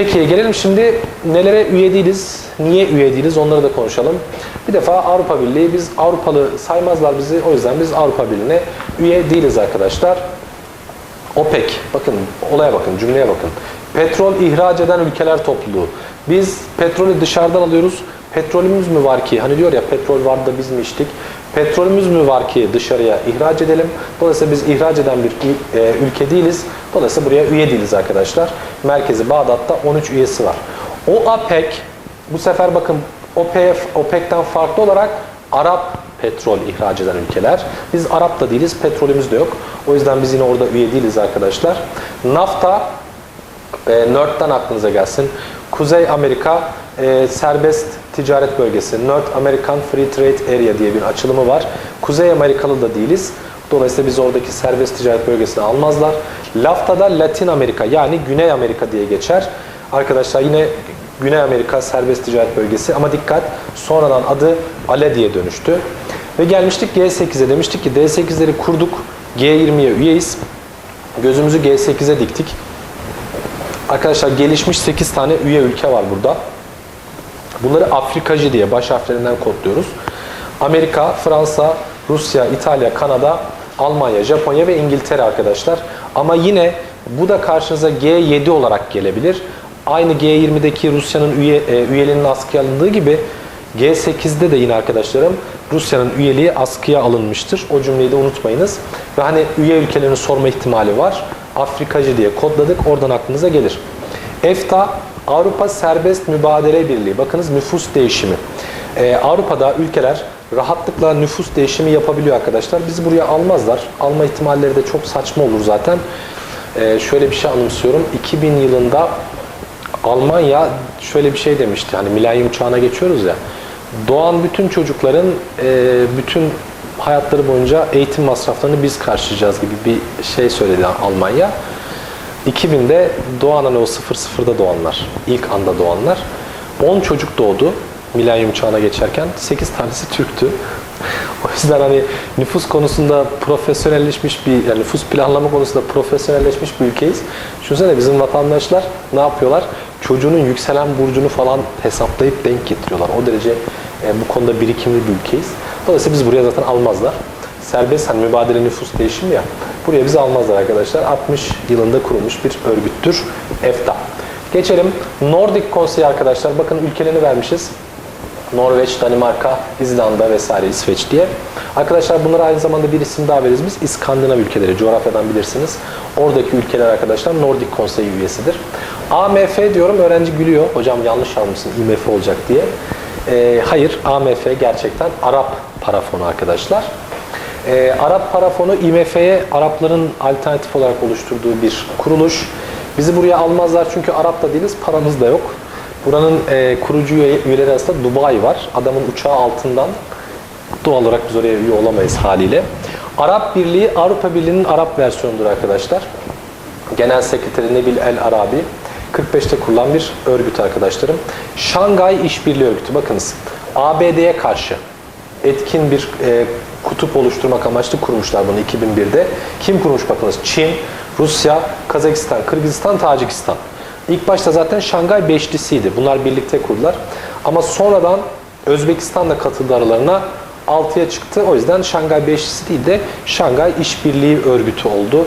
Peki gelelim şimdi nelere üye değiliz, niye üye değiliz onları da konuşalım. Bir defa Avrupa Birliği, biz Avrupalı saymazlar bizi, o yüzden biz Avrupa Birliği'ne üye değiliz arkadaşlar. OPEC, bakın olaya bakın, cümleye bakın. Petrol ihraç eden ülkeler topluluğu. Biz petrolü dışarıdan alıyoruz. Petrolümüz mü var ki, hani diyor ya petrol vardı da biz mi içtik? Petrolümüz mü var ki dışarıya ihraç edelim? Dolayısıyla biz ihraç eden bir e, ülke değiliz. Dolayısıyla buraya üye değiliz arkadaşlar. Merkezi Bağdat'ta 13 üyesi var. O APEC, bu sefer bakın OPEC, OPEC'ten farklı olarak Arap petrol ihraç eden ülkeler. Biz Arap da değiliz, petrolümüz de yok. O yüzden biz yine orada üye değiliz arkadaşlar. NAFTA, e, NERD'den aklınıza gelsin. Kuzey Amerika e, Serbest Ticaret Bölgesi, North American Free Trade Area diye bir açılımı var. Kuzey Amerikalı da değiliz. Dolayısıyla biz oradaki serbest ticaret bölgesine almazlar. LAFTA'da Latin Amerika yani Güney Amerika diye geçer. Arkadaşlar yine Güney Amerika serbest ticaret bölgesi ama dikkat sonradan adı ALE diye dönüştü. Ve gelmiştik G8'e demiştik ki D8'leri kurduk. G20'ye üyeyiz. Gözümüzü G8'e diktik. Arkadaşlar gelişmiş 8 tane üye ülke var burada. Bunları Afrikacı diye baş harflerinden kodluyoruz. Amerika, Fransa, Rusya, İtalya, Kanada, Almanya, Japonya ve İngiltere arkadaşlar. Ama yine bu da karşınıza G7 olarak gelebilir. Aynı G20'deki Rusya'nın üye, e, üyeliğinin askıya alındığı gibi G8'de de yine arkadaşlarım Rusya'nın üyeliği askıya alınmıştır. O cümleyi de unutmayınız. Ve hani üye ülkelerin sorma ihtimali var. Afrikacı diye kodladık. Oradan aklınıza gelir. EFTA Avrupa Serbest Mübadele Birliği. Bakınız nüfus değişimi. Ee, Avrupa'da ülkeler rahatlıkla nüfus değişimi yapabiliyor arkadaşlar. Bizi buraya almazlar. Alma ihtimalleri de çok saçma olur zaten. Ee, şöyle bir şey anımsıyorum. 2000 yılında Almanya şöyle bir şey demişti. Hani milenyum çağına geçiyoruz ya. Doğan bütün çocukların e, bütün hayatları boyunca eğitim masraflarını biz karşılayacağız gibi bir şey söyledi Almanya. 2000'de doğan hani o 00'da doğanlar, ilk anda doğanlar. 10 çocuk doğdu milenyum çağına geçerken. 8 tanesi Türktü. O yüzden hani nüfus konusunda profesyonelleşmiş bir, yani nüfus planlama konusunda profesyonelleşmiş bir ülkeyiz. Düşünsene bizim vatandaşlar ne yapıyorlar? Çocuğunun yükselen burcunu falan hesaplayıp denk getiriyorlar. O derece e, bu konuda birikimli bir ülkeyiz. Dolayısıyla biz buraya zaten almazlar. Serbest hani mübadele nüfus değişimi ya. Buraya bizi almazlar arkadaşlar. 60 yılında kurulmuş bir örgüttür EFTA. Geçelim Nordic Konseyi arkadaşlar. Bakın ülkelerini vermişiz. Norveç, Danimarka, İzlanda vesaire İsveç diye. Arkadaşlar bunlara aynı zamanda bir isim daha veririz biz. İskandinav ülkeleri, coğrafyadan bilirsiniz. Oradaki ülkeler arkadaşlar Nordic Konseyi üyesidir. AMF diyorum, öğrenci gülüyor. Hocam yanlış almışsın, IMF olacak diye. Ee, hayır, AMF gerçekten Arap para fonu arkadaşlar. Ee, Arap para fonu IMF'ye Arapların alternatif olarak oluşturduğu bir kuruluş. Bizi buraya almazlar çünkü Arap da değiliz, paramız da yok. Buranın e, kurucu üye- üyeleri arasında Dubai var. Adamın uçağı altından doğal olarak biz oraya üye olamayız haliyle. Arap Birliği Avrupa Birliği'nin Arap versiyonudur arkadaşlar. Genel Sekreteri Nebil El Arabi 45'te kurulan bir örgüt arkadaşlarım. Şangay İşbirliği Örgütü bakınız ABD'ye karşı etkin bir e, kutup oluşturmak amaçlı kurmuşlar bunu 2001'de. Kim kurmuş bakınız? Çin, Rusya, Kazakistan, Kırgızistan, Tacikistan. İlk başta zaten Şangay Beşlisi'ydi. Bunlar birlikte kurdular. Ama sonradan Özbekistan da katıldı aralarına. 6'ya çıktı. O yüzden Şangay Beşlisi değil de Şangay İşbirliği Örgütü oldu.